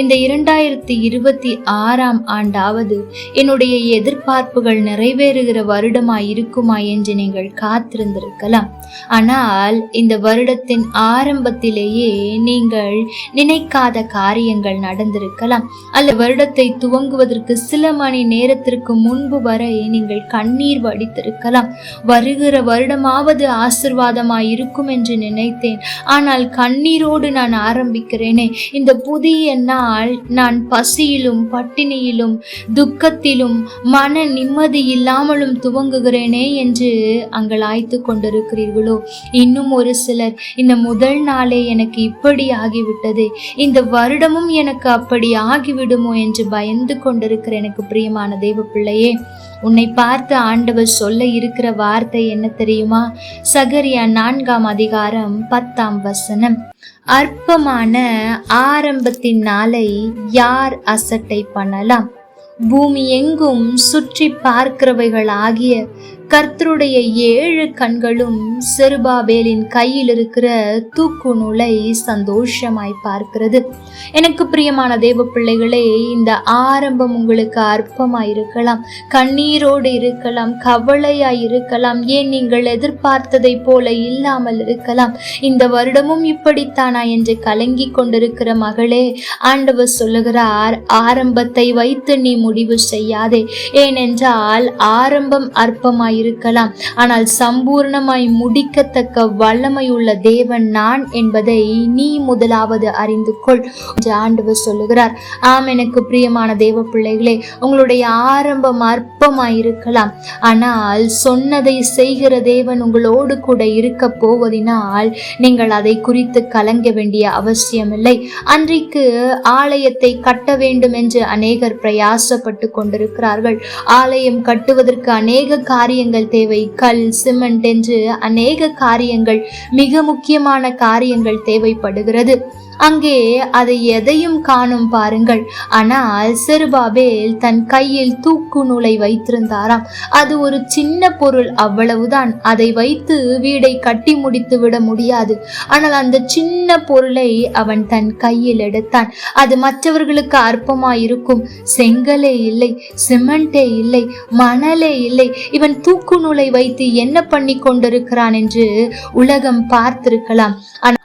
இந்த இரண்டாயிரத்தி இருபத்தி ஆறாம் ஆண்டாவது என்னுடைய எதிர்பார்ப்புகள் நிறைவேறுகிற வருடமாய் இருக்குமா என்று நீங்கள் காத்திருந்திருக்கலாம். ஆனால் இந்த வருடத்தின் ஆரம்பத்திலேயே நீங்கள் நினைக்காத காரியங்கள் நடந்திருக்கலாம். அல்ல வருடத்தை துவங்குவதற்கு சில மணி நேரத்திற்கு முன்பு வரை நீங்கள் கண்ணீர் வடித்திருக்கலாம். வருகிற வருடமாவது ஆசிர்வாதமாய் இருக்கும் என்று நினைத்தேன். ஆனால் கண்ணீரோடு நான் ஆரம்பிக்கிறேனே. இந்த புதிய ஆனால் நான் பசியிலும் பட்டினியிலும் துக்கத்திலும் மன நிம்மதி இல்லாமலும் துவங்குகிறேனே என்று அங்கலாய்த்து கொண்டிருக்கிறீர்களோ? இன்னும் ஒரு சிலர் இந்த முதல் நாளே எனக்கு இப்படி ஆகிவிட்டது. இந்த வருடமும் எனக்கு அப்படி ஆகிவிடுமோ என்று பயந்து கொண்டிருக்கிற எனக்கு பிரியமான தேவ பிள்ளையே உன்னை பார்த்து ஆண்டவர் சொல்ல இருக்கிற வார்த்தை என்ன தெரியுமா? சகரியா நான்காம் அதிகாரம் பத்தாம் வசனம். அற்பமான ஆரம்பத்தின் நாளை யார் அசட்டை பண்ணலாம்? பூமி எங்கும் சுற்றி பார்க்கிறவைகள் ஆகிய கர்த்தருடைய ஏழு கண்களும் செருபாபேலின் கையில் இருக்கிற தூக்கு நூலை சந்தோஷமாய் பார்க்கிறது. எனக்கு பிரியமான தேவ பிள்ளைகளே இந்த ஆரம்பம் உங்களுக்கு அற்பமாய் இருக்கலாம் கண்ணீரோடு இருக்கலாம் கவலையாய் இருக்கலாம் ஏன் நீங்கள் எதிர்பார்த்ததை போல இல்லாமல் இருக்கலாம். இந்த வருடமும் இப்படித்தானா என்று கலங்கி கொண்டிருக்கிற மகளே ஆண்டவர் சொல்லுகிறார் ஆரம்பத்தை வைத்து நீ முடிவு செய்யாதே. ஏனென்றால் ஆரம்பம் அற்பமாய் இருக்கலாம். ஆனால் சம்பூர்ணமாய் முடிக்கத்தக்க வல்லமையுள்ள தேவன் நான் என்பதை நீ முதலாவது அறிந்து கொள் ஆண்டவர் சொல்லுகிறார். ஆம் எனக்கு பிரியமான தேவ பிள்ளைகளே உங்களுடைய ஆரம்பம் அற்பமாய் இருக்கலாம் ஆனால் சொன்னதை செய்கிற தேவன் உங்களோடு கூட இருக்க போவதினால் நீங்கள் அதை குறித்து கலங்க வேண்டிய அவசியமில்லை. அன்றைக்கு ஆலயத்தை கட்ட வேண்டும் என்று அநேகர் பிரயாசப்பட்டு கொண்டிருக்கிறார்கள். ஆலயம் கட்டுவதற்கு அநேக காரியம் காரியங்கள் தேவை. கல் சிமெண்ட் என்று அநேக காரியங்கள் மிக முக்கியமான காரியங்கள் தேவைப்படுகிறது. அங்கே அதை எதையும் காணும் பாருங்கள். ஆனால் செருபாபேல் தன் கையில் தூக்கு நூலை வைத்திருந்தாராம். அது ஒரு சின்ன பொருள் அவ்வளவுதான். அதை வைத்து வீடை கட்டி முடித்து விட முடியாது. ஆனால் அந்த சின்ன பொருளை அவன் தன் கையில் எடுத்தான். அது மற்றவர்களுக்கு அற்பமாயிருக்கும். செங்கலே இல்லை சிமெண்டே இல்லை மணலே இல்லை. இவன் தூக்கு நூலை வைத்து என்ன பண்ணி கொண்டிருக்கிறான் என்று உலகம் பார்த்திருக்கலாம்.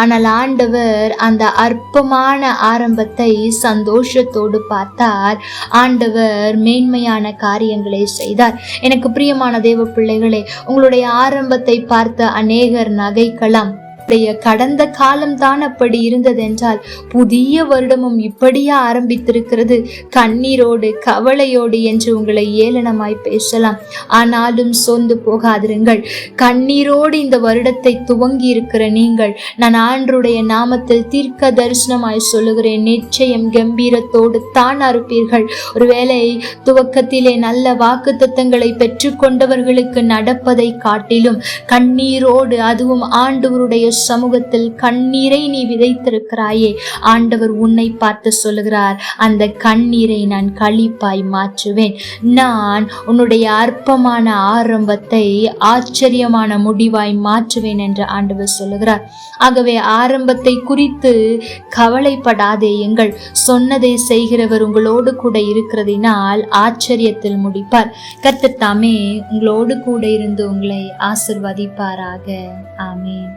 ஆனால் ஆண்டவர் அந்த அற்பமான ஆரம்பத்தை சந்தோஷத்தோடு பார்த்தார். ஆண்டவர் மேன்மையான காரியங்களை செய்தார். எனக்கு பிரியமான தேவ பிள்ளைகளே உங்களுடைய ஆரம்பத்தை பார்த்த அநேகர் நகைக்கலாம். அத்தைய கடந்த காலம்தான் அப்படி இருந்ததென்றால் புதிய வருடமும் இப்படியா ஆரம்பித்திருக்கிறது? கண்ணீரோடு கவலையோடு என்று உங்களை ஏளனமாய் பேசலாம். ஆனாலும் சோர்ந்து போகாதிருங்கள். கண்ணீரோடு இந்த வருடத்தை துவங்கி இருக்கிற நீங்கள் நான் ஆண்டருடைய நாமத்தில் தீர்க்க தரிசனமாய் சொல்லுகிறேன். நிச்சயம் கம்பீரத்தோடு தான் அறுப்பீர்கள். ஒருவேளை துவக்கத்திலே நல்ல வாக்கு தத்தங்களை பெற்றுக்கொண்டவர்களுக்கு நடப்பதை காட்டிலும் கண்ணீரோடு அதுவும் ஆண்டவருடைய சமூகத்தில் கண்ணீரை நீ விதைத்திருக்கிறாயே. ஆண்டவர் உன்னை பார்த்து சொல்லுகிறார் அந்த கண்ணீரை நான் கழிப்பாய் மாற்றுவேன். நான் உன்னுடைய அற்பமான ஆரம்பத்தை ஆச்சரியமான முடிவாய் மாற்றுவேன் என்று ஆண்டவர் சொல்லுகிறார். ஆகவே ஆரம்பத்தை குறித்து கவலைப்படாதே எங்கள். சொன்னதை செய்கிறவர் உங்களோடு கூட இருக்கிறதினால் ஆச்சரியத்தில் முடிப்பார். கத்து தாமே உங்களோடு கூட இருந்து உங்களை ஆசிர்வதிப்பாராக. ஆமேன்.